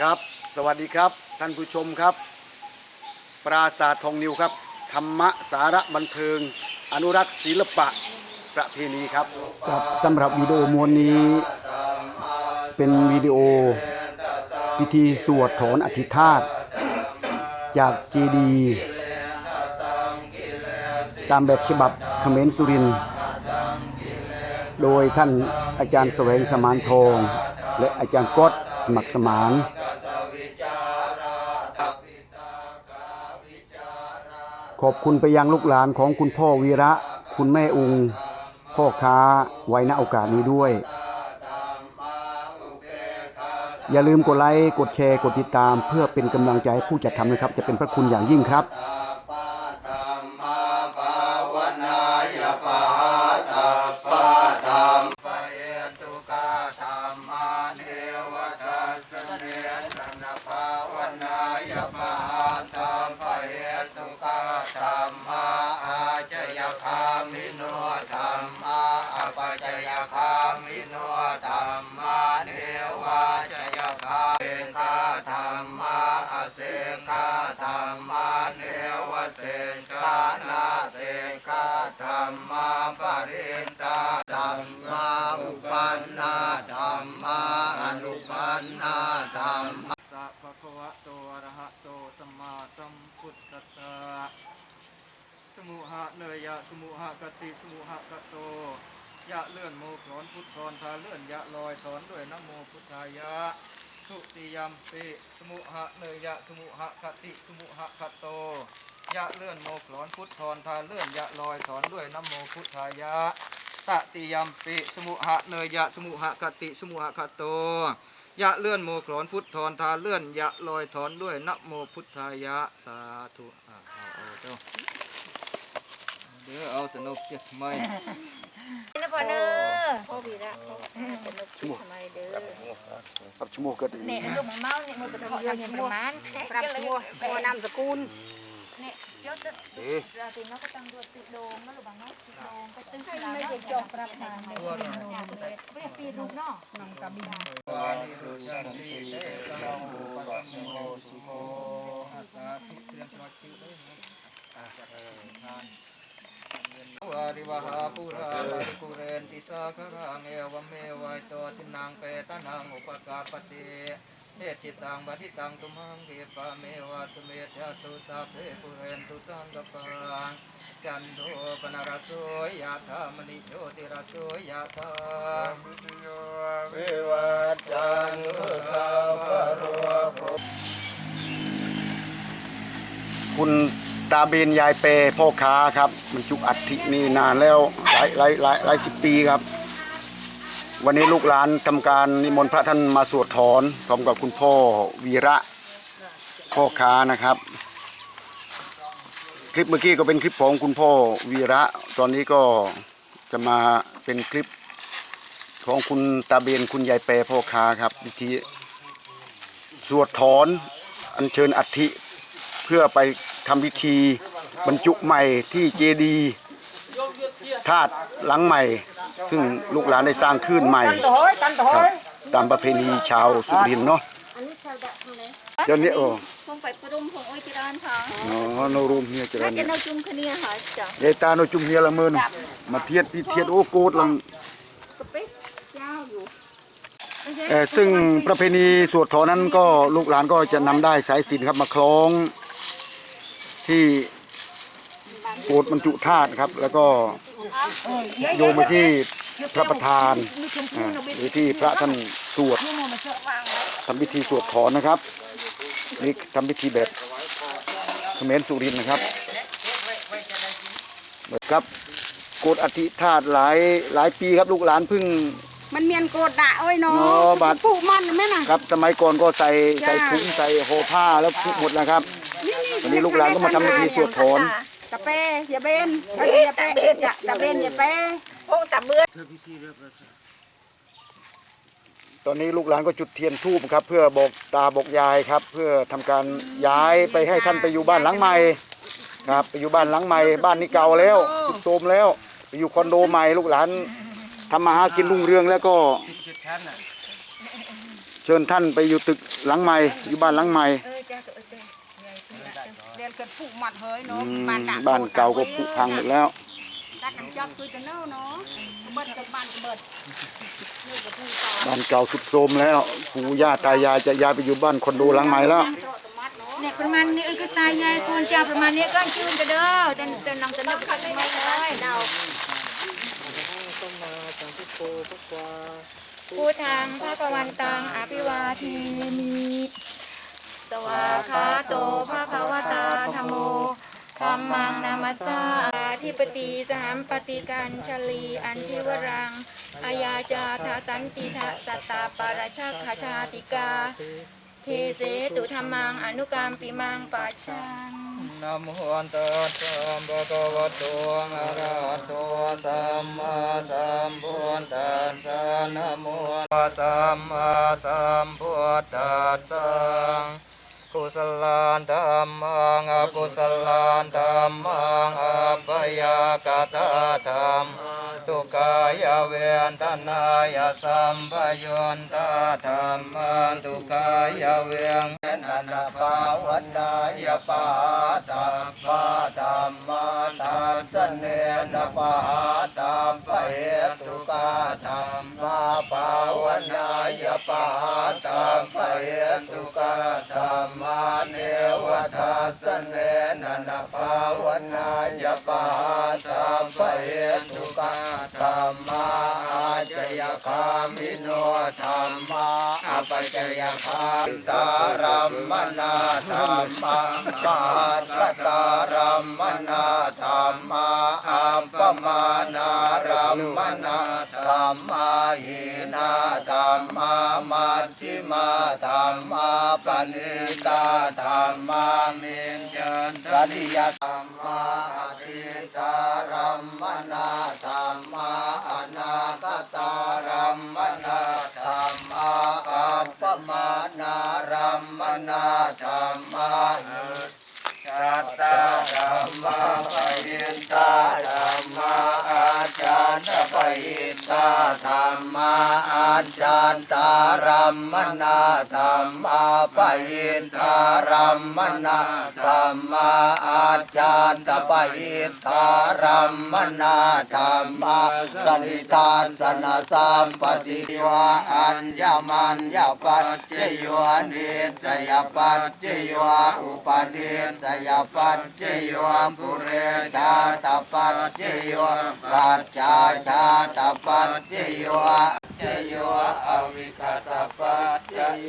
ครับ สวัสดีครับ ท่านผู้ชมครับ ปราสาททองนิวครับ ธรรมะสาระบันเทิง อนุรักษ์ศิลปะประเพณีครับครับสำหรับวิดีโอมวลนี้ เป็นวิดีโอพิธีสวดถอนอธิธาตจากเจดีตามแบบฉบับเขมรสุริน โดยท่านอาจารย์แสวงสมานทอง และอาจารย์ก๊อตสมัครสมาน ขอบคุณไปยังลูกหลานของคุณพ่อวีระ คุณแม่อุง พ่อค้าไว้ณโอกาสนี้ด้วย อย่าลืมกดไลค์ กดแชร์ กดติดตาม เพื่อเป็นกำลังใจผู้จัดทำนะครับ จะเป็นพระคุณอย่างยิ่งครับ มิโนธรรมาอปัจจยคามิโนธรรมาเนวาจยคาเสกาธรรมาอเสกาธรรมาเนวเสกานาเสกาธรรมาปรินตาธรรมาอุปันนาธรรมาอนุปันนาธรรมสัพพะวะโตอะระหะโตสัมมาสัมพุทธัสสะ มุหะเนยยะสมุหะกติสมุหะกโตยะเลื่อนโมถอนพุทธรทาเลื่อนยะลอยถอนด้วยนโมพุทธายะทุติยมปิสมุหะเนยยะสมุหะกติสมุหะกโตยะเลื่อนโมถอนพุทธรทาเลื่อนยะลอยถอนด้วยนโมพุทธายะตติยมปิสมุหะเนยยะสมุหะกติสมุหะกโตยะเลื่อนโมขลอนพุทธทอนทาเลื่อนยะลอยถอนด้วยนโมพุทธายะสาธุอ่าเอาเจ้า เดี๋ยวเอาสนุกเจ็บไหมนะพ่อเนอพ่อวีระพ่อจะนึกถึงทำไมเด้อปรับชั่วโมงก็ดีเนี่ยลูกหมาเมาเนี่ยมันเป็นพ่อเนี่ยประมาณปรับตัวตัวนามสกุลเนี่ยเดี๋ยวจะราตรีน้องก็ต้องดูติดโดงแล้วหรือบางน้องติดโดงก็ตึงที่เราไม่จบปรับงานเลยเรียกปีลูกเนาะน้องกระบินวา ริวหาปุราปริกุเรนติสาครังเอวเมวัยโตทินังเปตนังอุปกาปติเอจิตังปฏิตังตุมังเกปะเมวะสเมธยตุสัพเพปุเรนตุสังกปังจันโทปนรสโสยะธามณิโชติรสโสยะธาวิวัจจันตุสัพพะโรคุณ ตาเบนยายเปพ่อค้าครับบรรจุอัฐินี่นานแล้วหลายหลายหลายหลายสิบปีครับ วันนี้ลูกหลานทำการนิมนต์พระท่านมาสวดถอนพร้อมกับคุณพ่อวีระพ่อค้านะครับ คลิปเมื่อกี้ก็เป็นคลิปของคุณพ่อวีระ ตอนนี้ก็จะมาเป็นคลิปของคุณตาเบนคุณยายเปพ่อค้าครับวิธีสวดถอนอัญเชิญอัฐิเพื่อไป ทำพิธีบรรจุใหม่ที่เจดีย์ธาตุหลังใหม่ ซึ่งลูกหลานได้สร้างขึ้นใหม่ครับตามประเพณีชาวสุรินทร์เนาะอันนี้ชาวดะทำไงเจ้านี้โอ้คงไปปรุมของโอ้ยจีรานค่ะอ๋อโนรูมเฮียเจริถ้าญจะเอาจุ่มคะเนียค่ะจ้ะยายตาโนจุมเฮียละเมินมาเทียดที่เทียดโอ้โกดลังกระเป๊กยาวอยู่เอ่อซึ่งประเพณีสวดถอนนั้นก็ลูกหลานก็จะนำได้สายสิญจนครับมาคล้อง ที่โกดบรรจุธาตุครับ แล้วก็โยงไปที่พระประธานอ่าหรือที่พระท่านสวดทำพิธีสวดถอนนะครับนี่ทำพิธีแบบเขมรสุรินทร์นะครับครับโกดอธิธาตุหลายหลายปีครับลูกหลานเพิ่ง มันเมียนโกดดะเอ้ยเนาะเนาะบาดปลูกมันแม่น่ะ ครับสมัยก่อนก็ใส่จ้าใส่ถุงใส่ห่อผ้าแล้วคลุกหมดนะครับ วันนี้ลูกหลานก็มาทำพิธีสวดถอนตะเปอย่าเบนอย่าเปอย่าตะเบนอย่าเปพงตะเบือตอนนี้ลูกหลานก็จุดเทียนทูบครับ เพื่อบอกตาบอกยายครับ เพื่อทำการย้ายไปให้ท่านไปอยู่บ้านหลังใหม่ครับ ไปอยู่บ้านหลังใหม่ บ้านนี้เก่าแล้วสุดโทรมแล้ว ไปอยู่คอนโดใหม่ลูกหลานทำมาหากินรุ่งเรืองแล้วก็เฉชิญท่านไปอยู่ตึกหลังใหม่ อยู่บ้านหลังใหม่ กิดผูกหมัดเฮ้ยอืเนาะมบ้านกะบ้านเก่าก็ผุพังหมดแล้วตักกันจับคือจะเน่าเนาะเบิดกับบ้านเบิดนี่กับผู้ต่อบ้านเก่าสุดโทรมแล้วปู่ย่าตายายจะย้ายไปอยู่บ้านคอนโดหลังใหม่แล้วเนี่ยประมาณนี้เออก็ตายยายคนเจ้าประมาณนี้ก็ชื่นกันเด้อแต่แต่นำจะนึกขัดไม่ได้เลยเดาสัมมาสัมพุทโธพระควาพูดทางพระกวันตังอภิวาเทมิ สวาคาโตพระภาวตาธโมธรรมังนามัสสาธิปติสหัมปฏิกันชลีอันทิวรังอาญาจาทาสันติทะสัตตาปาราชาคชาติกาเทเสตุธรรมังอนุกรรมปิมังปัจชังนะโมตัสสะภะคะวะโตอะระหะโตสัมมาสัมพุทธัสสะนะโมตัสสะสัมมาสัมพุทธัสสะ กุศลานธรรมังอกุศลานธรรมังอัปปยากตาธรรมสุขายเวนทนายสัมปยนตาธรรมังทุกายเวง นันทภาวันนายปาตาปาตามมาตามสเนนปาตามปะเหตุกาธรรมมาภาวันนายปาตามปะเหตุกาธรรมมาเนวทัสเนนันทภาวันนายปาตามปะเหตุกาธรรมมาอาจยคามิโนธรรมา อปัจจยคาตารัมมนาธรรมาปาตรตารัมมนาธรรมาอัปปมานารัมมนาธรรมาหินาธรรมามัจจิมาธรรมาปณิตาธรรมามิจันตริยธรรมาอติตารัมมนาธรรมาอนาคตารัมมนาธรร มาอัปปมานารัมมนาธรรมาจัตตาธรรมะปยินตา ย์ปยิตาธรรมาอาจารตารัมมนาธรรมาปยินตารัมมนาธรรมาอาจารย์ปยินตารัมมนาธรรมาสันิทานสนะสัมปสิวะอัญญมัญญปัจเจโยนิสยปัจเจโยอุปนิสยปัจเจโยปุเรชาตปัจเจโยปัจจาชาตปัจจโยจโยอวิคตปัจจโย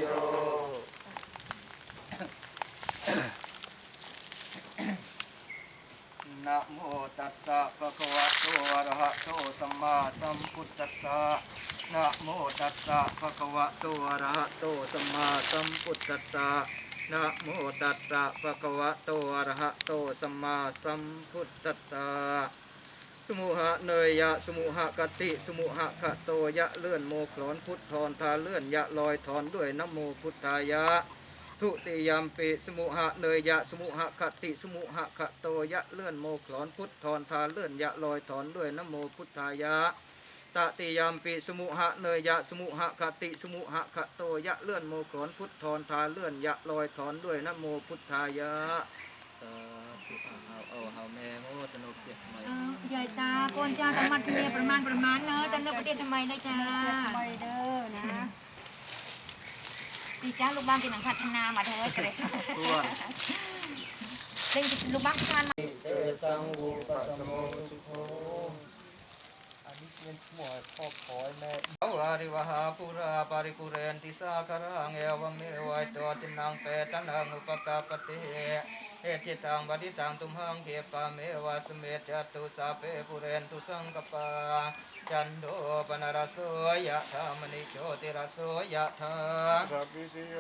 นะโมตัสสะภะคะวะโตอะระหะโตสัมมาสัมพุทธัสสะนะโมตัสสะภะคะวะโตอะระหะโตสัมมาสัมพุทธัสสะนะโมตัสสะภะคะวะโตอะระหะโตสัมมาสัมพุทธัสสะ สมุหะเนยยะสมุหะกติสมุหะขะโตยะเลื่อนโมคลอนพุทธรทาเลื่อนยะลอยถอนด้วยนโมพุทธายะ ทุติยามปิสมุหะเนยยะสมุหะคติสมุหะคะโตยะเลื่อนโมขลอนพุทธรทาเลื่อนยะลอยถอนด้วยนโมพุทธายะตติยามปิสมุหะเนยยะสมุหะคติสมุหะคะโตยะเลื่อนโมขลอนพุทธรทาเลื่อนยะลอยถอนด้วยนโมพุทธายะ สาธุเอาเอาเอาแม่โมสนุกเสียไหมเออยายตาคนเจ้าธรรมะเทประมาณประมาณเนอะจะนึกประเทศทำไมนะจ้าไปเด้อนะดีจ้าลูกบ้านเป็นหนังพัฒนามาเถอะกระเด็นตัวเล่นลูกบ้านทานมา เปสโมสุโภอันนี้เป็นหมวดพ่อคอยแม่เอาวาริวหาปุราปาริกุเรนติสาคารังเอวเมวัยตัวตินังเปตนังอุปกาปติเอติตังบัติตังตุมหังเทปาเมวาสเมจตุสาเปปุเรนตุสังกปา จันโดปนรสโสยะธามณิโชติรสโสยะธาสัพพิติโย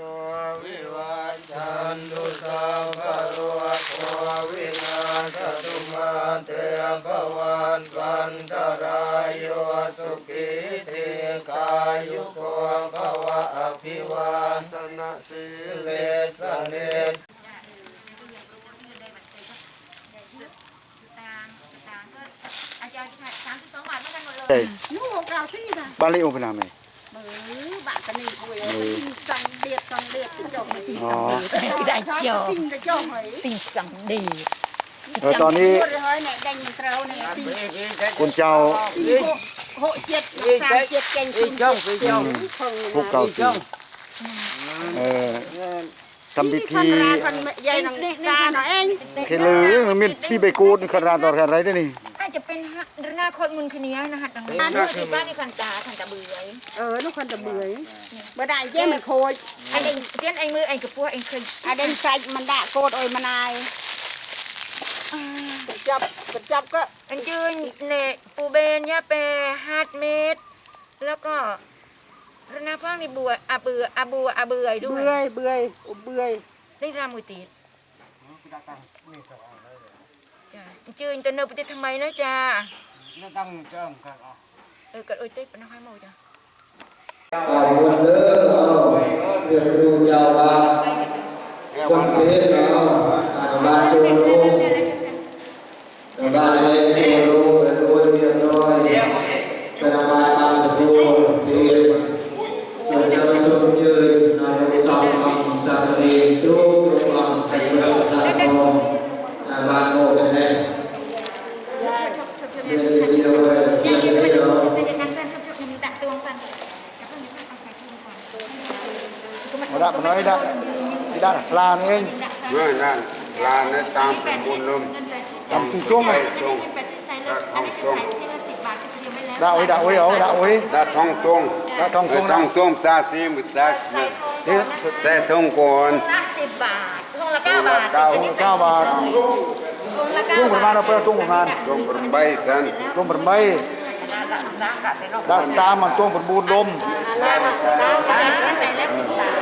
วิวัจจันตุสัพพะโรโควินาศตุมาเตภวันวันตรายโยสุขีติกายุโกภวะอภิวาทนาสิเลสเน อาจารย์สามสิบสองบาทไม่กันหมดเลยเอ้ยนู่นเก่าที่นะบ้านเลี้ยวพนามเองเออ bạn cái này thôi sang điệt sang điệt cái chồng này อ๋อได้เจียว tinh cái chồng ấy ติ่งสังดีเออตอนนี้ rồi hơi này đành trâu này tinh คุณเจ้า tinh hộ hộ chiết sang chiết canh tinh chồng พวกเก่าสิเออทำพิธี con ra con mẹ dây nó ra nó anh เคลือมันมีพี่ใบกูดขนาดต่อกันไรได้นี่อาจจะเป็นหน้า คนมุนคเนียนะฮะดังนั้นคือบ้านในคันตาคันตาเบื่อ ờ nó còn tập bưởi bữa đại dây mình khôi อันเองเตี้ยนไอ้มือไอ้กระปัวไอ้เคย à đen sạch mình đã cột rồi mà này chập chập có อันยืนเน่ปูเบนยาเปฮัดเมตรแล้วก็รนาพังในบัวอาเบืออาบัวอาเบื่อด้วย bưởi bưởi bưởi ได้รามุติดจ้ะจืนแต่เนอปฏิทำไมนะจ้า nó tăng trơm cả เออกัดโอ้ยเต้ปนักให้โมจ้ะขอบคุณเด้อเอาเดือดรูเจ้าบ้านคนเทศเนาะอ่าบ้านโจรูบ้านเล็กโจรูเป็นรูเรียบร้อยเป็นบ้านตามสกุลที่เป็นเจ้าสมเจริญนายกสามคำสักเรียนจุกรวมไทยรัฐสามทองอ่าบ้านโมกันแน่เรียนเดียวเลยเรียนเดียว เป็นนักการทำชุดนี้ตัดตัวกัน มาดับมาน้อยดับที่ด้านสลานี่เองเมื่อนั้นลานในตามเป็นบุญลมทำตุ้งจ้วงไหมตรงอันนี้จะขายชิ้นละสิบบาทจะเดียวไม่แล้วด่าโอ้ยด่าโอ้ยเอาด่าโอ้ยดาท้องตรงด่าทองเอตุ้องท้นะองตรงซาซีมุตาใส่ทองนี่แต่ทองก่อนละสิบบาททองละเก้าบาทเก้าเก้าบาททองละเก้าตุ้งประบามาณทเอาเพื่อตุ้งประมาณตรงบนใบกันตุ้งประมาณด้านตามมันตุ้งประบูนลม ใส่ละสิบบาท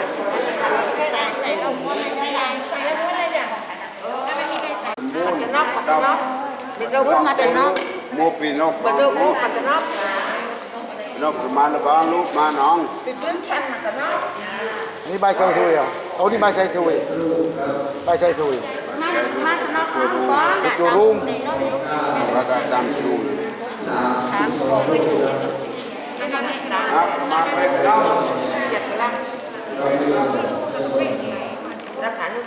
ใส่เอาหัวไม่ได้ใส่แล้วหัวอะไรอย่างไม่มีใครใส่ มูล นอกปักนอกเดี๋ยวเรามาแต่นอกโมปีนกมาดูกูปักนอกนกมาบางลูกมาน้องเป็นเพื่อนชั้นมาแต่นอกอันนี้ใบไซทุยอะเอานี่ใบไซทุยใบไซทุยมามาแต่นอกก้อนตัวรุ่งระดับตามชูอันนี้สามนะมาเป็นน้องเจ็ดละรักษาลูก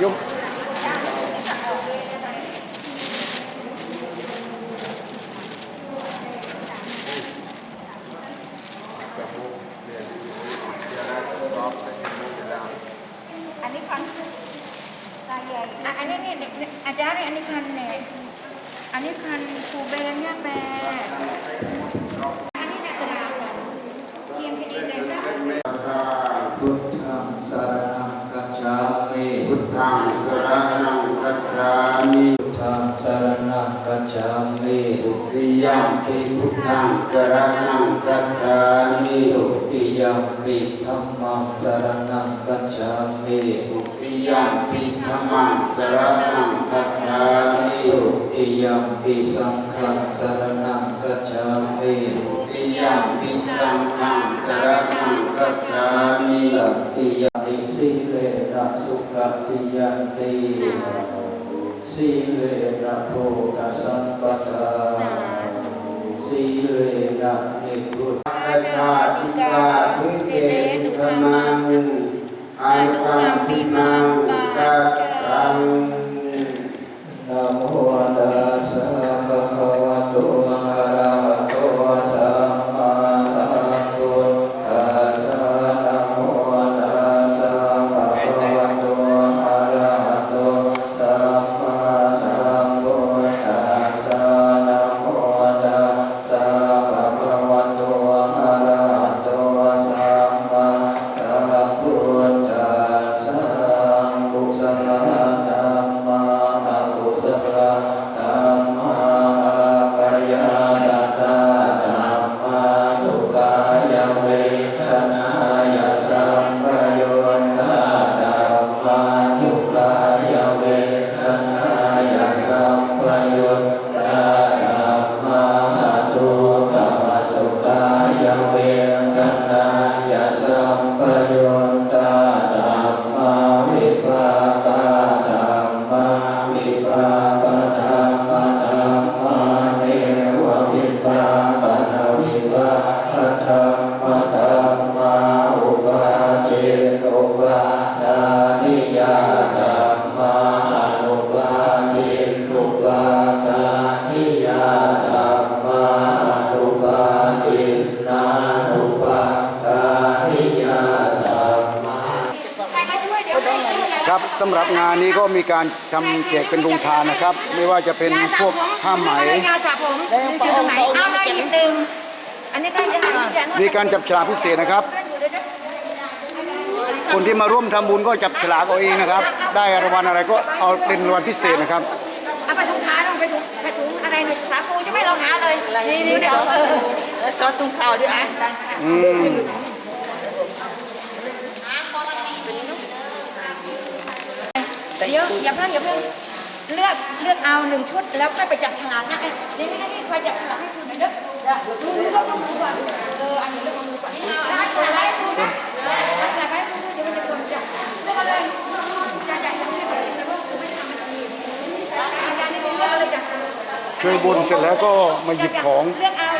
นี่ยม อันนี้คันอะอันนี้เนี่ยอาจารย์เนี่ยอันนี้คันเนี่ยอันนี้คันปูเบนเนี่ยแปรอันนี้เนี่ยกระดาษเนี่ยเทียมคดีเลยนะ พุทธังสรณังกัจฉามิ พุทธังสรนังกัจฉามิ พุทธังสรณังกัจฉามิ ทุติยัมปิพุทธังสรนังกัจฉามิ ทุติยัมปิธัมมังสรณังกั จฉามิทุติยัมปิธัมมังสรนังกัจฉามิทุติยัมปิสังฆังสรณังกัจฉามิทุติยัมปิสังฆังสรนังกัจฉามิตัตติยั ก็มีการทำแจกเป็นโรงทานนะครับ ไม่ว่าจะเป็นพวกผ้าไหมงานสระผมอยู่ตรงไหนเอาเลยหยิบหนึ่งอันนี้ก็จะหันอย่างมีการจับฉลากพิเศษนะครับ คนที่มาร่วมทำบุญก็จับฉลากเอาเองนะครับ ได้รางวัลอะไรก็เอาเป็นรางวัลพิเศษนะครับ เอาไปถุงเท้าลงไปถุงไปถุงอะไรหนึ่งสาคูจะไม่ลองหาเลยนี่นี่เดี๋ยวเออซอสตุ้งข้าวด้วยอะอืม เดี๋ยวอย่า เพิ่งอย่าเพิ่งเลือกเลือกเอาหนึ่งชุดแล้วค่อยไปจับฉลากนะไอ้นี่นี่นี่คอยจับฉลากให้คุณน่อยเด้อดูดูดูดูก่อนเอออันนี้เลือกมือก่อนได้ฉลากให้คุณนะฉลากให้คุณเดี๋ยวมันจะโดนจับเลือกเลยอย่าอย่าอย่าไม่ได้ไม่ได้ไม่ทำมันดีอย่านี่เลือกเลยจ้ะช่วยบุญเสร็จแล้วก็มาหยิบของ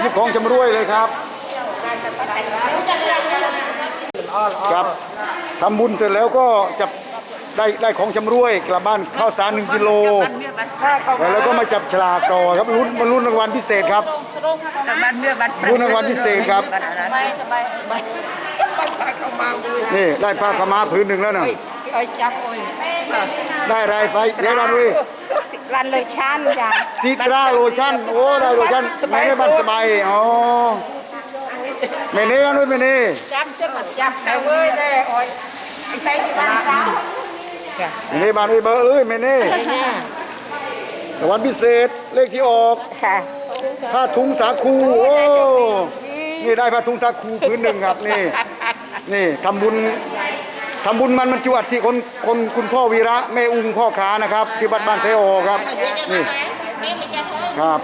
หยิบของจำรวยเลยครับครับทำบุญเสร็จแล้วก็จะ ได้ได้ของจำรวยกลับบ้านข้าวสารหนึ่งกิโล แล้วก็มาจับฉลากต่อครับลุ้นมาลุ้นรางวัลพิเศษครับบ้านเมื่อบ้านลุ้นรางวัลพิเศษครับไม่สบายไม่นี่ได้ผ้าขาวม้าผืนหนึ่งแล้วนะไอ้จับโอ้ยได้อะไรไปเดี๋ยวกันเว้ยวันเลยชันจ้ะซิตราโลชั่นโอ้ได้โลชั่นไม่ได้บันสบายอ๋อเมเน่กันด้วยเมเน่จับจะมาจับแต่เว้ยได้โอ้ยไอ้ใครที่บ้านเรา เมเน่บานด้วยเบอร์เอ้ยเมเน่รางวัลพิเศษเลขที่ออกค่ะ ผ้าถุงสาคูโอ้นี่ได้ผ้าถุงสาคูพื้นหนึ่งครับนี่ นี่ทำบุญทำบุญมันมันจวดที่คนคนคุณพ่อวีระแม่อุ้งพ่อขานะครับ ที่บ้านบ้านไซโอครับนี่ครับ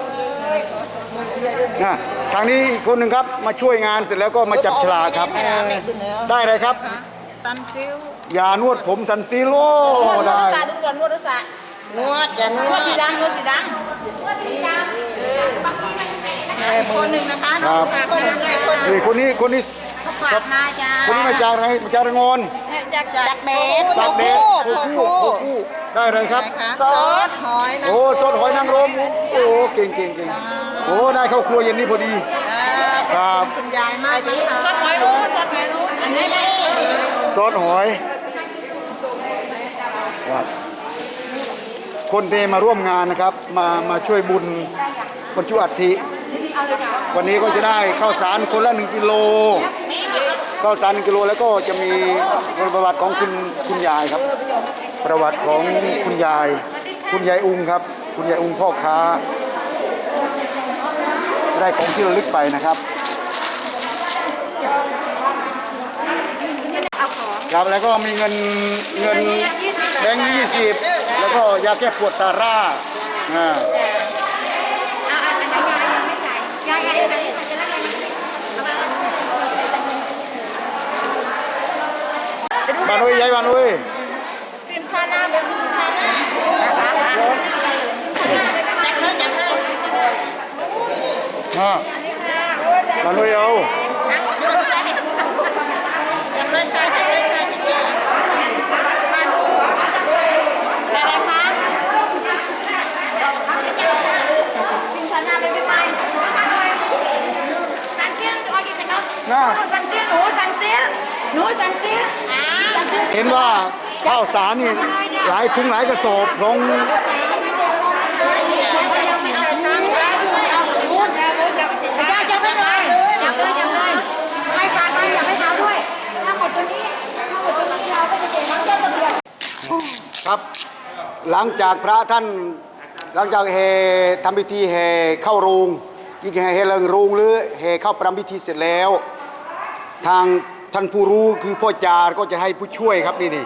นะทางนี้อีกคนหนึ่งครับมาช่วยงานเสร็จแล้วก็มาจับฉลากครับ ได้เลยครับ ตันซิว ยานวดผมสันซีโลได้ดูก่อนนวดด้วยสระนวดอย่านนววดดสีดำนวดสีดำนวดสีดำคนหนึ่งนะคะครับคนหนึ่งคนนี่คนนี้คนนี้ฝากมาจ้าคนนี้มาจากไหนมาจากระงอนจากจากเบสจากเดชโคโคคู่คู่โคคู่ได้เลยครับ ซอสหอยนะโอ้ต้นหอยนางรมโอ้เก่งเก่งเก่งโอ้ได้เข้าครัวเย็นนี้พอดี ครับ คุณยายมากเลยค่ะซอสหอยรู้ซอสหอยรู้อันนี้ซอสหอย ครับคนที่มาร่วมงานนะครับมามาช่วยบุญบรรจุอัฐิวันนี้ก็จะได้ข้าวสารคนละหนึ่งกิโลข้าวสารหนึ่งกิโลแล้วก็จะมีประวัติของคุณคุณยายครับ ประวัติของคุณยาย คุณยายอุงครับ คุณยายอุงพ่อค้า ได้ของที่ระลึกไปนะครับครับแล้วก็มีเงินเงิน แบงค์ยี่สิบแล้วก็ยาแก้ปวดตาร่าอ่าบานุยยายบานุยติมนผ้าหน้าเป็นผ้าหน้าฮะบานุยเอา น่าสันเซียหนูสันเซียหนูสันเซียสันเซียเห็นว่าข้าวสารนี่หลายถุงหลายกระสอบลงจะจะไม่เลยจับเลยจับเลยให้การไปอย่าให้เท้าด้วย ถ้าหมดตัวนี้ถ้าหมดตัวนี้เราก็จะเจ็บมันก็จะเบียดครับ หลังจากพระท่าน หลังจากเฮทำพิธีเฮเข้าโรงที่เฮเฮเริงโรงหรือเฮเข้าประรำพิธีเสร็จแล้ว ทางท่านผู้รู้คือพ่อจารก็จะให้ผู้ช่วยครับนี่นี่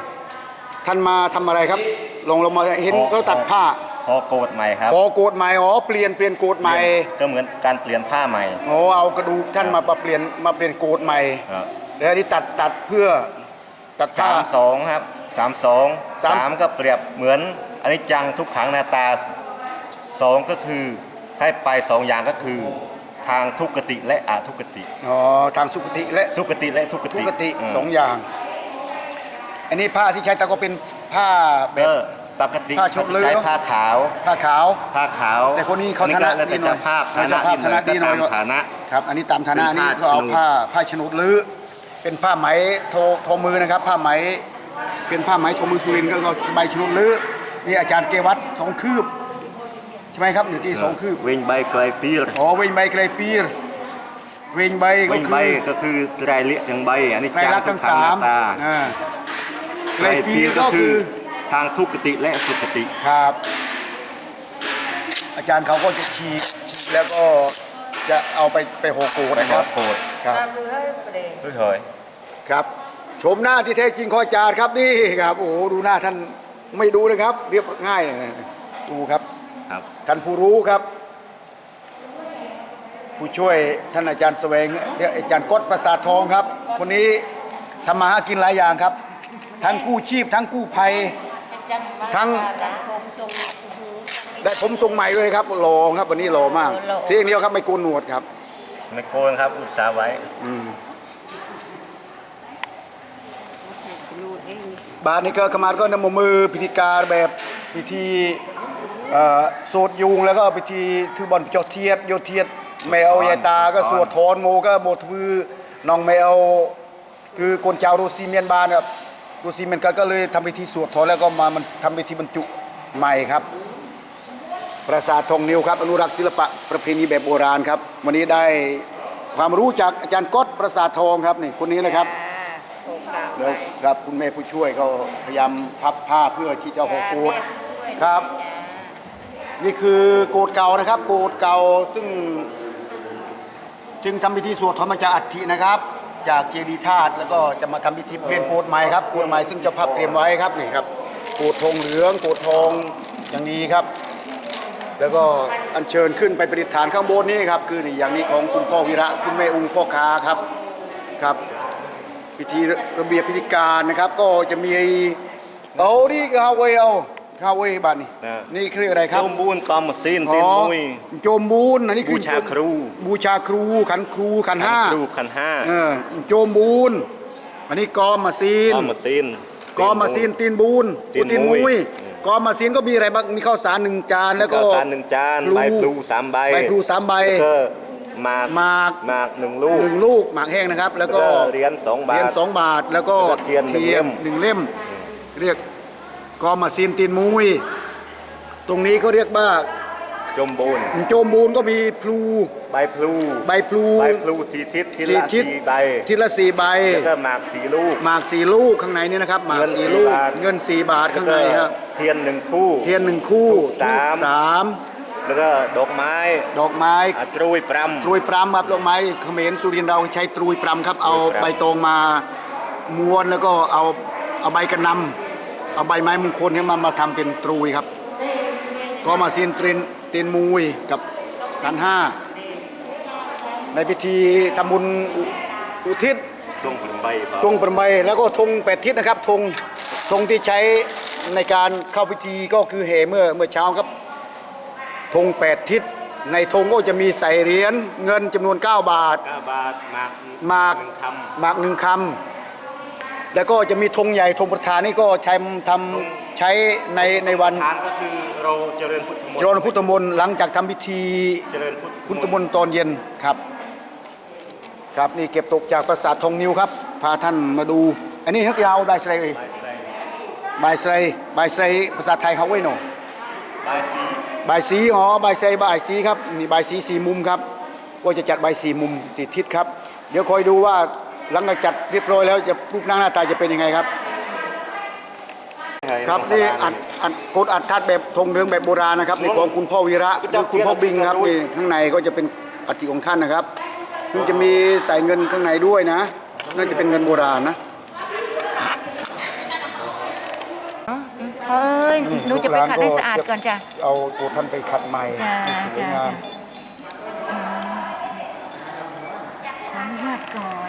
ท่านมาทำอะไรครับ ลองลงมาเห็นเขาตัดผ้าพอโกดใหม่ครับพอโกดใหม่อ๋อเปลี่ยนเปลี่ยนโกดใหม่ก็เหมือนการเปลี่ยนผ้าใหม่อ๋อเอากระดูกท่านมาเปลี่ยนมาเปลี่ยนโกดใหม่ ครับแล้วอันนี้ตัดตัดเพื่อตัดผ้าสามสองครับสามสองสาม สามก็เปรียบเหมือนอันนี้จังทุกขังหนาตาสองก็คือให้ไปสองอย่างก็คือ ทางทุกขติและอาทุกขติ อ๋อทางสุคติและสุขติและทุกขทุติกติมสองอย่าง อันนี้ผ้าที่ใช้แต่ก็เป็นผ้าแบก็บปกติผ้าชดเขาเลืจะอใช้ผ้าขาว ผ้าขาว ผ้าขาวแต่คนนี้เขาฐานะอัก็ดีหน่อยจะภาพฐานะเขาจะภาพนิดหน่อยฐานะดีหน่อยก็ตามฐานะ ครับ อันนี้ตามฐานะเป็นนี่ผ้าก็เอาฉนู ผ้าผ้าฉนุดลื้อเป็นผ้าไหมโทโทมือนะครับ ผ้าไหมเป็นผ้าไหมโทมือสุรินทร์ก็เอาใบฉนุดลื้อนี่อาจารย์เกวัตสองคืบ ใช่ไหมครับอยู่ที่สองคืบเวงใบไกลปีรอ๋อเวงใบไกลปีร์สเวงใบเวก็งคืใบอก็คือไตรเลียทั้งใบ อันนี้ไตรจังลักษณ์ทุทั้กงขังสาหมนาตาอ่าไกไกลลปีปีร์ก็ก็คืคืออทางทุกขติและสุขติ ครับ อาจารย์เขาก็จะฉีกฉีกแล้วก็จะเอาไปไปโหโกดไปนะหคอรับโกดครับเฮ้ยเฮ้ยครับชมหน้าที่แท้จริงของอาจารย์ครับนี่ครับโอ้โหดูหน้าท่านไม่ดูนะครับ เรียบง่ายนะดูครับ ครับ ท่านผู้รู้ครับ ผู้ช่วยท่านอาจารย์แสวงเรียกอาจารย์กฎประสาททองครับ คนนี้ทำมาหากินหลายอย่างครับ ทั้งกู้ชีพ ทั้งกู้ภัย ทั้ง ได้ผมทรงใหม่ด้วยครับหล่อครับวันนี้หล่อมากเสียงเดียวครับไม่โกนหนวดครับ ไม่โกนครับ อุตสาห์ไว้บาทนี้ก็ขมาดก็นำมือพิธีการแบบพิธี เอ่อสวดยุงแล้วก็พิธีทือบอลเจ้าเทียดโยเทียดแมวยายตาก็สวดถอนโมก็โมทือน้องแมวคือคนชาวโรซีเมียนบานครับโรซีเมียนก็ก็เลยทำพิธีสวดถอนแล้วก็มามันทำพิธีบรรจุใหม่ครับ ปราสาททองนิวครับอนุรักษ์ศิลปะประเพณีแบบโบราณครับ วันนี้ได้ความรู้จากอาจารย์ก๊อตปราสาททองครับนี่คนนี้นะครับแล้วครับคุณแม่ผู้ช่วยก็พยายามพับผ้าเพื่อที่จะห่อโกดครับ นี่คือโกดเก่านะครับ โกดเก่าซึ่ง จึงทำพิธีสวดถอนมาจากอัฐินะครับ จากเจดีย์ธาตุแล้วก็จะมาทำพิธีเปลี่ยนโกดใหม่ครับโกดใหม่ซึ่งเจ้าภาพเตรียมไว้ครับนี่ครับโกดทองเหลืองโกดทองอย่างนี้ครับ แล้วก็อัญเชิญขึ้นไปประดิษฐานข้างบนนี่ครับ คือนี่อย่างนี้ของคุณพ่อวีระคุณแม่องค์พ่อคาครับครับพิธีระเบียบพิธีการนะครับ ก็จะมีเอานี่ฮาวเวลเอา ฮาวเวลบ้านนี่นะ นี่คืออะไรครับโจมบูนกอมซีนเตียนมุยโจมบูนอันนี้คือบูชาครู บูชาครูขันครูขันขันห้าครูขันห้าเออโจมบูนอันนี้กอมมาซีนกอมซีนกอมมาซีนตีนบูนตีนตีนมุ้มุ้ยยกอมมาซีนก็มีอะไรบ้างมีข้าวสารหนึ่งจานแล้วก็ ข้าวสารหนึ่งจานพลูใบพลูสามใบใบพลูสามใบแล้วก็หมากหมาก หมากหนึ่งลูก หนึ่งลูกหมากแห้งนะครับ แล้วก็แล้วก็เหรียญสองบาทเหรียญสองบาทแล้วก็แล้วก็เทียนหนึ่งเล่ม หนึ่งเล่ม เรียก กอมาซีนตีนมุ้ยตรงนี้เขาเรียกว่าจมบูนโจมบูนก็มีพลู ใบพลูใบพลู ใบพลูสีทิศทิศสี่ละทิศ สี่ใบทิศละสี่ใบ แล้วก็หมากสีลูก หมากสี่ลูกข้างในนี่นะครับหมากเงินสี่สี่ลูกบาท เงินสี่บาทข้างในแล้วก็ครับเทียนหนึ่งคู่ เทียนหนึ่งคู่สามสามแล้วก็ดอกไม้ดอกไม้อะตรุยปรำ ตรุยปรำครับดอกไม้เขมรสุรินทร์เราใช้ตรุยปรำครับ เอาตรุยปรำ ใบตองมาม้วนแล้วก็เอาเอาใบกระนำ เอาใบไม้มงคลเนี่ยมามาทำเป็นตรุยครับ ก็มาเซียนเตรนเตียนมุยกับกันห้า ในพิธีทำบุญอุอุทิศตรงผลใบเปล่าธงประไมแล้วก็ธงแปดทิศนะครับธงธงที่ใช้ในการเข้าพิธีก็คือเหเมื่อเมื่อเช้าครับธงแปดทิศ ในธงก็จะมีใส่เหรียญเงินจำนวน 9 บาท เก้าบาทหมากหมาก หนึ่งคหมากหนึ่งคำ แล้วก็จะมีธงใหญ่ธงประธานนี่ก็ใช้ทำใช้ในในวันำทานก็คือเราเจริญพุทธมนต์โยนพุทธมนต์หลังจากทำพิธีเจริญพุทธพุทธมนต์ตอนเย็นครับ ครับนี่เก็บตกจากปราสาททองนิวครับ พาท่านมาดู อันนี้ฮึกยาวบายไซเอ้ยบายไซบายไซภาษาไทยเขาไว้หนอบายสีอ๋อบายไซบายสีครับนี่บายสีสี่มุมครับก็จะจัดบายสี่มุมสี่ทิศครับ เดี๋ยวคอยดูว่า หลังจากจัดเรียบร้อยแล้วจะรูปร่างหน้าตาจะเป็นยังไงครับ ครับนี่อัดอัดกดอัดทัดแบบธงเรืองแบบโบราณนะครับนี่ของคุณพ่อวีระหรือคุณพ่อบิงครับนี่ข้างในก็จะเป็นอัฐิของท่านนะครับซึ่งจะมีใส่เงินข้างในด้วยนะน่าจะเป็นเงินโบราณนะเอ้ยหนูจะไปขัดให้สะอาดก่อนจ้ะเอาตัวท่านไปขัดใหม่จ้าให้สวยจ้างามขออนุญาตก่อน